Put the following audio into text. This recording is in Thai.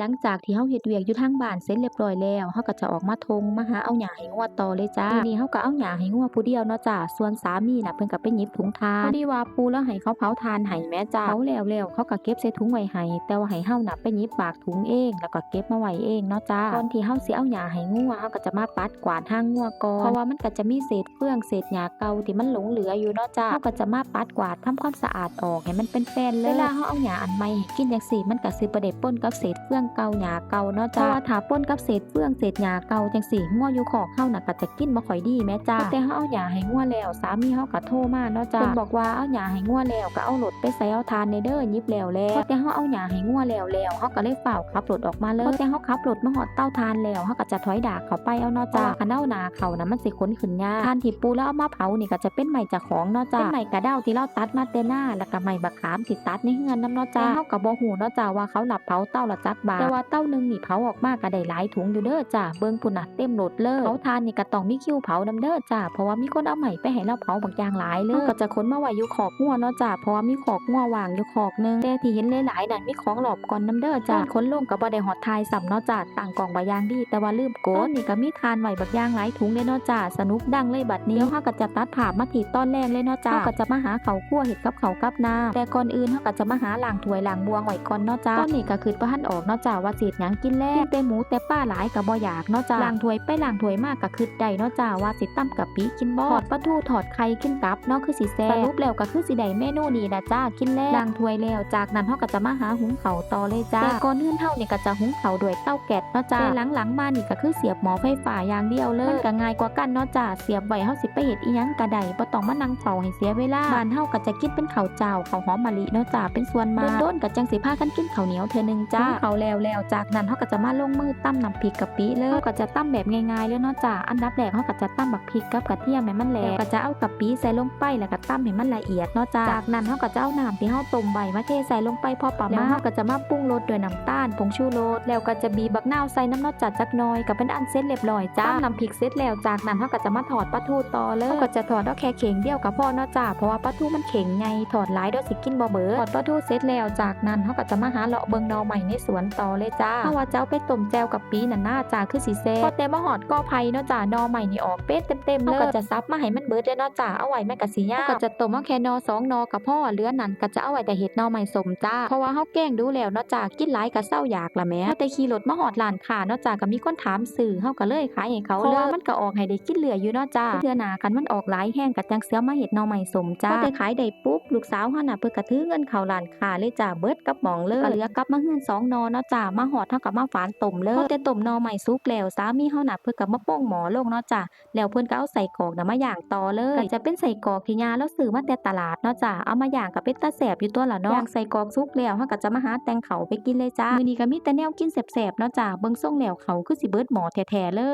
หลังจากที่เฮาเฮ็ดเวียกอยู่ทางบ้านเสร็จเรียบร้อยแล้วเฮาก็จะออกมาทงมาหาเอาหญ้าให้งัวต่อเลยจ้ามื้อนี้เฮาก็เอาหญ้าให้งัวผู้เดียวเนาะจ้าส่วนสามีน่ะเพิ่นก็ไปหยิบถุงทานพอดีว่าปูแล้วให้เขาเผาทานให้แม่จ้าเผาแล้วแล้วเขาก็เก็บใส่ถุงไว้ให้แต่ว่าให้เฮาน่ะไปหยิบปากถุงเอง แล้วก็เก็บมาไว้เองเนาะจ้าก่อนที่เฮาสิเอาหญ้าให้งัวเฮาก็จะมาปัดกวาดทางงัวก่อนเพราะว่ามันก็จะมีเศษเฟืองเศษหญ้าเก่าที่มันหลงเหลืออยู่เนาะจ้าเฮาก็จะมาปัดกวาดทำความสะอาดออกให้มันเป็นแป้นเลยเวลาเฮาเอาหญ้าอันใหม่ให้กินจังซี่มันก็สิบ่ได้ปนกับเศษเฟืองเก่าหญ้าเก่าเนาะจ้าเพราะว่าถ้าปนกับเศษเฟืองเศษหญ้าเก่าจังซี่งัวอยู่คอกเฮาน่ะก็จะกินบ่ค่อยดีแม่จ้าแต่เฮาเอาหญ้าให้งัวแล้วสามีเฮาก็โทรมาเนาะจ้าเพิ่นบอกว่าเอาหญ้าให้งัวแล้วก็เอารถไปใส่เอาทานในเด้อหยิบแล้วแล้วพอแต่เฮาเอาหญ้าให้งัวแล้วแล้วเฮาก็เลยฝ้าวขับรถออกมาเลยพอแต่เฮาขับรถมาฮอดเต้าทานแล้วเฮาก็จะถอยดากเข้าไปเอาเนาะจ้าคันเอาหนาเขาน่ะมันสิขนขึ้นยากทานที่ปูแล้วเอามาเผานี่ก็จะเป็นไม้จากของเนาะจ้าเป็นไม้กระเด้าที่เราตัดมาแต่หน้าแล้วก็ไม้บักขามที่ตัดในเฮือนนํเนาะจ้าเฮาก็บ่ฮู้เนาะจ้าว่าเขาหลับเผาเต้าละจักบาทแต่ว่าเต้าหนึงนี่เผาออกมาก็ได้หลายถุงอยู่เด้อจ้าเบิ่งพุ่นน่ะเต็มรถเลยเผาทานนี่ก็ต้องมีคิวเผานํเด้อจ้าเพราะว่ามีคนเอาไม้ไปให้เราเผาบางอย่างหลายเลยก็จะขนมาไว้อยู่ขอกงัวเนาะจ้าเพราะว่ามีขอกงัววางอยู่ขอกหนึงแต่ที่เห็นหลายๆนั่นมีของหลอบก่อนนํเด้อจ้าขนลงก็บ่ได้ฮอดทายซ้ำเนาะจ้าต่างกล่องบางอย่างดี แต่ว่าลืมโกดนี่ก็มีทานไว้บักอย่างหลายถุงเลยเนาะจ้าสนุกดังเลยบัดนี้เฮาก็จะตัดภาพมาที่ตอนแรกเลยเนาะจ้าเฮาก็จะมาหาข้าวคั่วเห็ดกับข้าวกับน้ำแต่ก่อนอื่นเฮาก็จะมาหาล้างถ้วยล้างบวงไว้ก่อนเนาะจ้าตอนนี้ก็คือบ่ทันออกเนาะจ้าว่าสิเฮ็ดหยังกินแล้วกินแต่หมูแต่ปลาหลายก็บ่อยากเนาะจ้าล้างถ้วยไปล้างถ้วยมากก็คือได้เนาะจ้าว่าสิตํกะปิกินบ่ทอดปลาทูทอดไข่กินตับเนาะคือสิแซ่บสรุปแล้วก็คือสิได้เมนูนี้นะจ้ากินแล้วล้างถ้วยแล้วจากนั้นเฮาก็จะมาหาหุงข้าวต่อเลยจ้าแต่ก่อนอื่นเฮานี่ก็จะหุงข้าวด้วยเตาแก๊สเนาะจ้าแต่หลังๆมานี่ก็คือเสียบหม้อไฟฟ้าอย่างเดียวเลยมันก็ง่ายกว่ากันเนาะจ้าเสียบไว้เฮาสิไปเฮ็ดอีหยังก็ได้บ่ต้องมานั่งเฝ้าให้เสียเวลาบ้านเฮาก็จะกินเป็นข้าวเจ้าข้าวหอมมะลิเนาะจ้าเป็นส่วนมากโดนๆก็จังสิพากันกินข้าวเหนียวเทื่อนึงจ้าข้าวแล้วแล้วจากนั้นเฮาก็จะมาลงมือตำน้ำพริกกะปิเลยเฮาก็จะตำแบบง่ายๆเลยเนาะจ้าอันดับแรกเฮาก็จะตำบักพริกกับกระเทียมให้มันแหลกก็จะเอากะปิใส่ลงไปแล้วก็ตำให้มันละเอียดเนาะจ้าจากนั้นเฮาก็จะเอาน้ำที่เฮาต้มไว้มาเทใส่ลงไปพอประมาณแล้วเฮาก็จะมาปรุงรสด้วยน้ำตาลผงชูรสแล้วก็จะบีบบักนาวใส่น้ำเนาะจัดจักน่อยก็เป็นอันเสร็จเรียบร้อยจ้าตำน้ำพริกเสร็จแล้วจากนั้นเฮาก็จะมาถอดปลาทูต่อเลยเฮาก็จะถอดเอาแค่เข่งเดียวกับพ่อเนาะจ้าเพราะว่าปลาทูมันเข่งไงถอดหลายเดียวสิกินบ่เบิดถอดปลาทูเสร็จแล้วจากนั้นเฮาก็จะมาหาเลาะเบิงดอใหม่ในสวนต่อเลยจ้าเฮาว่าจะเอาไปต้มแจวกับปีนั่นน่าจ้าคือสิแซ่บพอแต่มาหอดกอไผ่เนาะจ้าดอใหม่นี่ออกเป็ดเต็มๆเลยเฮาก็จะซับมาให้มันเบิดเด้อเนาะจ้าเอาไว้แม่กะสิยากก็จะต้มเอาแค่นอสองนอกับพ่อเหลือนั่นก็จะเอาไว้แต่เห็ดหนอใหม่สมจ้าเพราะว่าเฮาแกล้งดูแล้วเนาะจ้ากินหลายก็เศร้าอยากละแหม่แต่ขี่รถมาหอดร้านค้าเนาะจ้าก็มีคนถามซื้อเฮาก็เลยขายให้เขาเลยเพราะว่ามันก็ออกให้ได้กินเหลืออยู่เนาะจ้าเทื่อหน้าคันมันออกหลายแห้งก็จังเสือมาเห็ดหนอใหม่สมจ้าพอได้ขายได้ปุ๊บลูกสาวเฮาน่ะเพิ่นก็ถือเงินเข้าร้านค้าเลยจ้าเบิดกับหม่องเลยก็เหลือกลับมาเฮือนสองนอเนาะจ้ามาหอดเฮาก็มาฝานต้มเลยพอแต่ต้มหนอใหม่สุกแล้วสามีเฮาน่ะเพิ่นก็มาโป้งหมอลงเนาะจ้าแล้วเพิ่นก็เอาใส่กรอกน่ะมาย่างต่อเลยก็จะเป็นใส่กรอกที่ยาแล้วซื้อมาแต่ตลาดเนาะจ้าเอามาย่างก็เป็นตาแสบอยู่ตัวละเนาะย่างใส่กรอกสุกแล้วเฮาก็จะมาหาแตงเขาไปกินเลยจ้ามื้อนี้ก็มีแต่แนวกินแสบๆเนาะจ้าเบิ่งส่งแล้วเขาคือสิเบิดหมอแท้ๆเลย